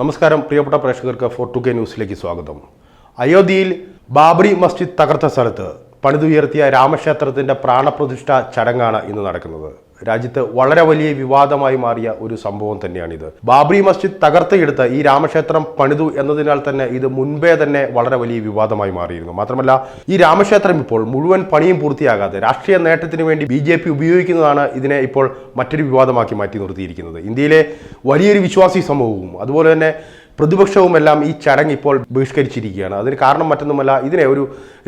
നമസ്കാരം പ്രിയപ്പെട്ട പ്രേക്ഷകർക്ക് ഫോർ ടു കെ ന്യൂസിലേക്ക് സ്വാഗതം. അയോധ്യയിൽ ബാബറി മസ്ജിദ് തകർത്ത സ്ഥലത്ത് പണിതുയർത്തിയ രാമക്ഷേത്രത്തിന്റെ പ്രാണപ്രതിഷ്ഠ ചടങ്ങാണ് ഇന്ന് നടക്കുന്നത്. രാജ്യത്ത് വളരെ വലിയ വിവാദമായി മാറിയ ഒരു സംഭവം തന്നെയാണിത്. ബാബറി മസ്ജിദ് തകർത്തെടുത്ത് ഈ രാമക്ഷേത്രം പണിതു എന്നതിനാൽ തന്നെ ഇത് മുൻപേ തന്നെ വളരെ വലിയ വിവാദമായി മാറിയിരുന്നു. മാത്രമല്ല ഈ രാമക്ഷേത്രം ഇപ്പോൾ മുഴുവൻ പണിയും പൂർത്തിയാകാതെ രാഷ്ട്രീയ നേട്ടത്തിന് വേണ്ടി ബി ജെ പി ഉപയോഗിക്കുന്നതാണ് ഇതിനെ ഇപ്പോൾ മറ്റൊരു വിവാദമാക്കി മാറ്റി നിർത്തിയിരിക്കുന്നത്. ഇന്ത്യയിലെ വലിയൊരു വിശ്വാസി സമൂഹവും അതുപോലെ തന്നെ പ്രതിപക്ഷവും എല്ലാം ഈ ചടങ്ങ് ഇപ്പോൾ ബഹിഷ്കരിച്ചിരിക്കുകയാണ്. അതിന് കാരണം മറ്റൊന്നുമല്ല ഇതിനെ ഒരു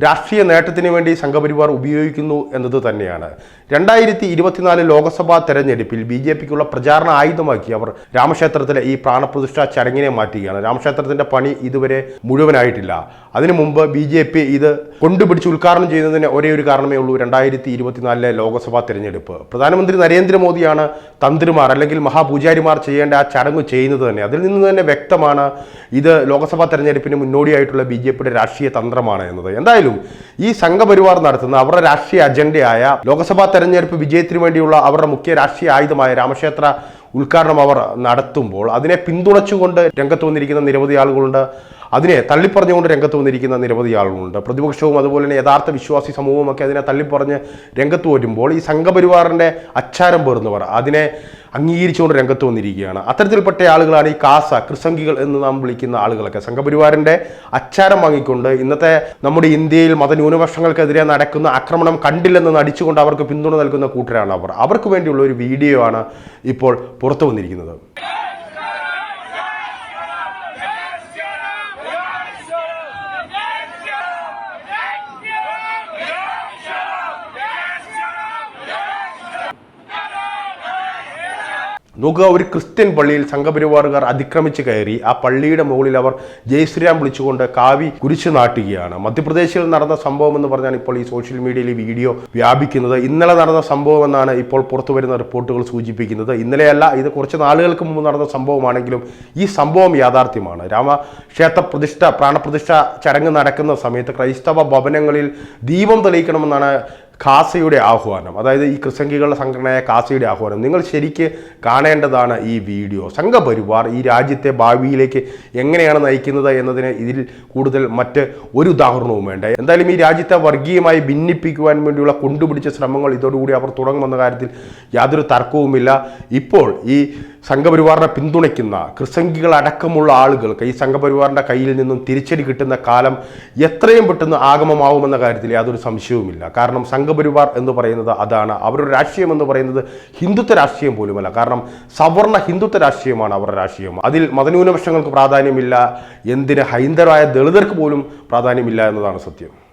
രാഷ്ട്രീയ നേട്ടത്തിന് വേണ്ടി സംഘപരിവാർ ഉപയോഗിക്കുന്നു എന്നത് തന്നെയാണ്. രണ്ടായിരത്തി ഇരുപത്തിനാല് ലോക്സഭാ തെരഞ്ഞെടുപ്പിൽ ബി ജെ പിക്കുള്ള പ്രചാരണ ആയുധമാക്കി അവർ രാമക്ഷേത്രത്തിലെ ഈ പ്രാണപ്രതിഷ്ഠ ചടങ്ങിനെ മാറ്റുകയാണ്. രാമക്ഷേത്രത്തിന്റെ പണി ഇതുവരെ മുഴുവനായിട്ടില്ല. അതിനു മുമ്പ് ബി ജെ പി ഇത് കൊണ്ടുപിടിച്ച് ഉദ്ഘാടനം ചെയ്യുന്നതിന് ഒരേ ഒരു കാരണമേ ഉള്ളൂ രണ്ടായിരത്തി ഇരുപത്തിനാലിലെ ലോക്സഭാ തെരഞ്ഞെടുപ്പ്. പ്രധാനമന്ത്രി നരേന്ദ്രമോദിയാണ് തന്ത്രിമാർ അല്ലെങ്കിൽ മഹാപൂജാരിമാർ ചെയ്യേണ്ട ആ ചടങ്ങ് ചെയ്യുന്നത് തന്നെ. അതിൽ നിന്ന് തന്നെ വ്യക്തമാണ് ഇത് ലോക്സഭാ തെരഞ്ഞെടുപ്പിന് മുന്നോടിയായിട്ടുള്ള ബി ജെ പിയുടെ രാഷ്ട്രീയ തന്ത്രമാണ് എന്നത്. എന്തായാലും ഈ സംഘപരിവാർ നടത്തുന്ന അവരുടെ രാഷ്ട്രീയ അജണ്ടയായ ലോക്സഭാ തെരഞ്ഞെടുപ്പ് വിജയത്തിന് വേണ്ടിയുള്ള അവരുടെ മുഖ്യ രാഷ്ട്രീയ ആയുധമായ രാമക്ഷേത്ര ഉദ്ഘാടനം അവർ നടത്തുമ്പോൾ അതിനെ പിന്തുണച്ചുകൊണ്ട് രംഗത്ത് വന്നിരിക്കുന്ന നിരവധി ആളുകളുണ്ട്. അതിനെ തള്ളിപ്പറഞ്ഞുകൊണ്ട് രംഗത്ത് വന്നിരിക്കുന്ന നിരവധി ആളുകളുണ്ട്. പ്രതിപക്ഷവും അതുപോലെ തന്നെ യഥാർത്ഥ വിശ്വാസി സമൂഹവും ഒക്കെ അതിനെ തള്ളിപ്പറഞ്ഞ് രംഗത്ത് വരുമ്പോൾ ഈ സംഘപരിവാറിന്റെ അച്ചാരം പോരുന്നവർ അതിനെ അംഗീകരിച്ചുകൊണ്ട് രംഗത്ത് വന്നിരിക്കുകയാണ്. അത്തരത്തിൽപ്പെട്ട ആളുകളാണ് ഈ കാസ ക്രിസംഗികൾ എന്ന് നാം വിളിക്കുന്ന ആളുകളൊക്കെ. സംഘപരിവാറിന്റെ അച്ചാരം വാങ്ങിക്കൊണ്ട് ഇന്നത്തെ നമ്മുടെ ഇന്ത്യയിൽ മതന്യൂനപക്ഷങ്ങൾക്കെതിരെ നടക്കുന്ന ആക്രമണം കണ്ടില്ലെന്ന് നടിച്ചുകൊണ്ട് അവർക്ക് പിന്തുണ നൽകുന്ന കൂട്ടരാണ് അവർ. അവർക്ക് വേണ്ടിയുള്ള ഒരു വീഡിയോ ആണ് ഇപ്പോൾ പുറത്തു വന്നിരിക്കുന്നത്. നോക്കുക ഒരു ക്രിസ്ത്യൻ പള്ളിയിൽ സംഘപരിവാറുകാർ അതിക്രമിച്ച് കയറി ആ പള്ളിയുടെ മുകളിൽ അവർ ജയശ്രീരാം വിളിച്ചുകൊണ്ട് കാവി കുരിശു നാട്ടുകയാണ്. മധ്യപ്രദേശിൽ നടന്ന സംഭവം എന്ന് പറഞ്ഞാണ് ഇപ്പോൾ ഈ സോഷ്യൽ മീഡിയയിൽ വീഡിയോ വ്യാപിക്കുന്നത്. ഇന്നലെ നടന്ന സംഭവം എന്നാണ് ഇപ്പോൾ പുറത്തു വരുന്ന റിപ്പോർട്ടുകൾ സൂചിപ്പിക്കുന്നത്. ഇന്നലെയല്ല ഇത് കുറച്ച് നാളുകൾക്ക് മുമ്പ് നടന്ന സംഭവമാണെങ്കിലും ഈ സംഭവം യാഥാർത്ഥ്യമാണ്. രാമക്ഷേത്ര പ്രതിഷ്ഠ പ്രാണപ്രതിഷ്ഠ ചടങ്ങ് നടക്കുന്ന സമയത്ത് ക്രൈസ്തവ ഭവനങ്ങളിൽ ദീപം തെളിയിക്കണമെന്നാണ് കാസയുടെ ആഹ്വാനം. അതായത് ഈ ക്രിസംഗികളുടെ സംഘടനയായ കാസയുടെ ആഹ്വാനം. നിങ്ങൾ ശരിക്ക് കാണേണ്ടതാണ് ഈ വീഡിയോ. സംഘപരിവാർ ഈ രാജ്യത്തെ ഭാവിയിലേക്ക് എങ്ങനെയാണ് നയിക്കുന്നത് എന്നതിന് ഇതിൽ കൂടുതൽ മറ്റ് ഒരു ഉദാഹരണവും വേണ്ട. എന്തായാലും ഈ രാജ്യത്തെ വർഗീയമായി ഭിന്നിപ്പിക്കുവാൻ വേണ്ടിയുള്ള കൊണ്ടുപിടിച്ച ശ്രമങ്ങൾ ഇതോടുകൂടി അവർ തുടങ്ങുമെന്ന കാര്യത്തിൽ യാതൊരു തർക്കവുമില്ല. ഇപ്പോൾ ഈ സംഘപരിവാറിനെ പിന്തുണയ്ക്കുന്ന ക്രിസംഗികൾ അടക്കമുള്ള ആളുകൾക്ക് ഈ സംഘപരിവാറിന്റെ കയ്യിൽ നിന്നും തിരിച്ചടി കിട്ടുന്ന കാലം എത്രയും പെട്ടെന്ന് ആഗമമാവുമെന്ന കാര്യത്തിൽ യാതൊരു സംശയവുമില്ല. കാരണം സംഘപരിവാർ എന്ന് പറയുന്നത് അതാണ്. അവരുടെ രാഷ്ട്രീയം എന്ന് പറയുന്നത് ഹിന്ദുത്വ രാഷ്ട്രീയം പോലുമല്ല. കാരണം സവർണ ഹിന്ദുത്വ രാഷ്ട്രീയമാണ് അവരുടെ രാഷ്ട്രീയം. അതിൽ മതന്യൂനപക്ഷങ്ങൾക്ക് പ്രാധാന്യമില്ല. എന്തിന് ഹൈന്ദവരായ ദളിതർക്ക് പോലും പ്രാധാന്യമില്ല എന്നതാണ് സത്യം.